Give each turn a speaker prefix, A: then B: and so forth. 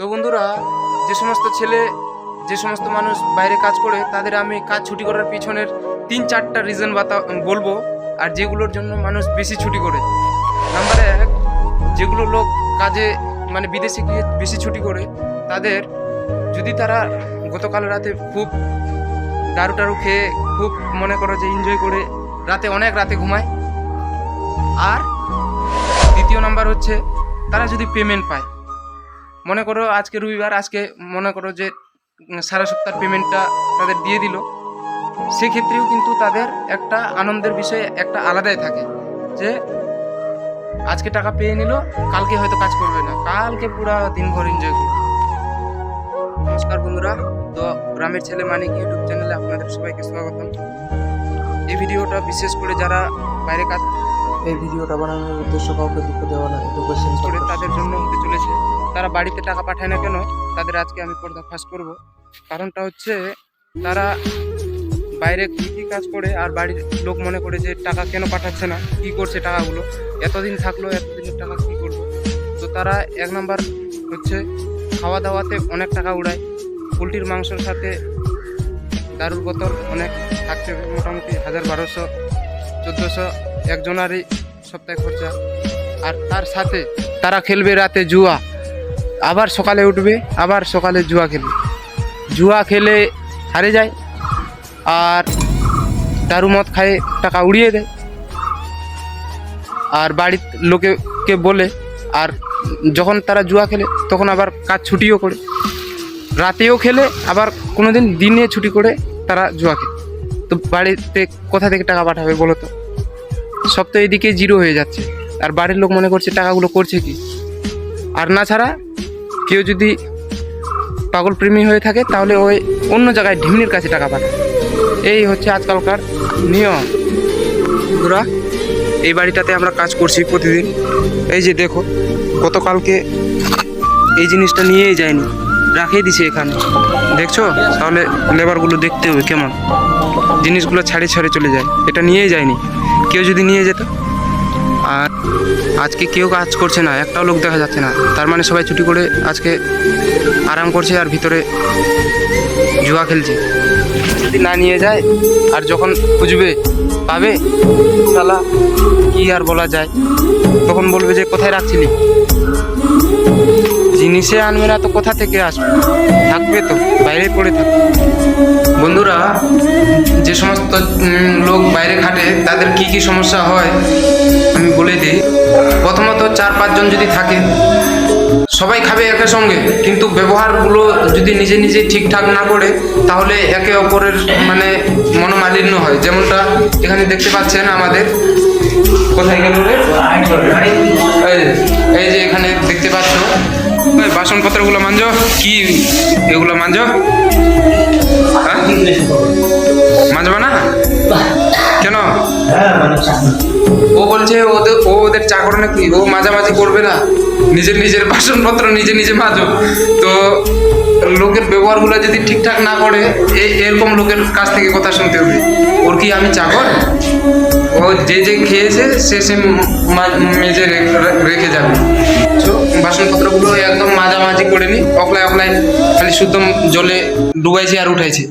A: তো বন্ধুরা, যে সমস্ত ছেলে, যে সমস্ত মানুষ বাইরে কাজ করে, তাদের আমি কাজ ছুটি করার পিছনের তিন চারটা রিজন বাতা, বলব, আর যেগুলোর জন্য মানুষ বেশি ছুটি করে। নাম্বার এক, যেগুলো লোক কাজে মানে বিদেশে গিয়ে বেশি ছুটি করে, তাদের যদি তারা গতকাল রাতে খুব দারু টারু খেয়ে, খুব মনে করো যে এনজয় করে রাতে অনেক রাতে ঘুমায়। আর দ্বিতীয় নাম্বার হচ্ছে, তারা যদি পেমেন্ট পায়। মনে করো আজকে রবিবার, আজকে মনে করো যে সারা সপ্তাহের পেমেন্টটা তাদের দিয়ে দিল। সেক্ষেত্রেও কিন্তু তাদের একটা আনন্দের বিষয় একটা আলাদাই থাকে যে, আজকে টাকা পেয়ে নিল, কালকে হয়তো কাজ করবে না। কালকে পুরা দিনভর এনজয় করবে। নমস্কার বন্ধুরা, তো গ্রামের ছেলে মানিক ইউটিউব চ্যানেলে আপনাদের সবাইকে স্বাগতম। এই ভিডিওটা বিশেষ করে যারা বাইরে কাজ
B: এই ভিডিওটা বানানোর উদ্দেশ্য কাউকে দুঃখ দেওয়া নয়।
A: বাড়িতে টাকা পাঠায় না কেন, তাদের আজকে আমি পর্দা ফাঁস করব। কারণটা হচ্ছে, তারা বাইরে কী কী কাজ করে আর বাড়ির লোক মনে করে যে টাকা কেন পাঠাচ্ছে না, কী করছে টাকাগুলো, এতদিন থাকল, এতদিনের টাকা কী করব? তো তারা এক নাম্বার হচ্ছে, খাওয়া দাওয়াতে অনেক টাকা উড়ায়, পোলট্রির মাংসর সাথে দারুর বোতল অনেক থাকছে, মোটামুটি হাজার বারোশো, চোদ্দোশো, একজনারই সপ্তাহে খরচা। আর তার সাথে তারা খেলবে রাতে জুয়া। আবার সকালে উঠবে, আবার সকালে জুয়া খেলবে। জুয়া খেলে হারে যায়, আর দারু মদ খায় টাকা উড়িয়ে দেয়। আর বাড়ির লোকেকে বলে, আর যখন তারা জুয়া খেলে, তখন আবার কাজ ছুটিও করে। রাতেও খেলে, আবার কোনো দিন দিনে ছুটি করে তারা জুয়া খেলে। তো বাড়িতে কোথা থেকে টাকা পাঠাবে বলো তো? সব তো এদিকে জিরো হয়ে যাচ্ছে। আর বাড়ির লোক মনে করছে, টাকাগুলো করছে কি? আর না ছাড়া কেউ যদি পাগল প্রেমী হয়ে থাকে, তাহলে ওই অন্য জায়গায় ঢিমনির কাছে টাকা পাঠায়। এই হচ্ছে আজকালকার নিয়ম। বন্ধুরা, এই বাড়িটাতে আমরা কাজ করছি প্রতিদিন। এই যে দেখো, গতকালকে এই জিনিসটা নিয়েই যায়নি রাখিয়ে দিছে এখানে। দেখছ? তাহলে লেবারগুলো দেখতে হবে কেমন? জিনিসগুলো ছাড়ে ছাড়ে চলে যায়। এটা নিয়েই যায়নি। কেউ যদি নিয়ে যেত আর আজকে কেউ কাজ করছে না, একটাও লোক দেখা যাচ্ছে না। তার মানে সবাই ছুটি করে আজকে আরাম করছে আর ভিতরে জুয়া খেলছে। যদি না নিয়ে যায় আর যখন খুঁজবে, পাবে তালা কি আর বলা যায়? তখন বলবে যে, কোথায় রাখছিলি? জিনিসে আনবে না তো কোথা থেকে আসবে? থাকবে তো, বাইরে পড়ে থাকবে। বন্ধুরা, যে সমস্ত লোক বাইরে খাটে, তাদের কি কি সমস্যা হয়, আমি বলে দিই। প্রথমত চার পাঁচজন যদি থাকে, সবাই খাবে একের সঙ্গে, কিন্তু ব্যবহারগুলো যদি নিজে নিজে ঠিকঠাক না করে, তাহলে একে অপরের মানে মনোমালিন্য হয়। যেমনটা এখানে দেখতে পাচ্ছেন আমাদের। কোথায় গেল এই যে- এখানে দেখতে পাচ্ছ ওই বাসনপত্রগুলো মাঞ্জ? কি এগুলো মাঞ্জ? হ্যাঁ? মানজবা না? কেন? ও বলছে ওদের, ও ওদের চাকর নাকি ও মাঝামাঝি করবে না। নিজের নিজের বাসনপত্র নিজে নিজে মাজো তো লোকের ব্যবহারগুলো যদি ঠিকঠাক না করে এরকম লোকের কাছ থেকে কথা শুনতে হবে। ওর কি আমি চাকর? ও যে যে খেয়েছে, সে সে মেজে রেখে যাবে। বাসনপত্রগুলো একদম মাঝামাঝি করে নি। অকলাই অকলাই খালি শুদ্ধ জলে ডুবাইছে আর উঠাইছে।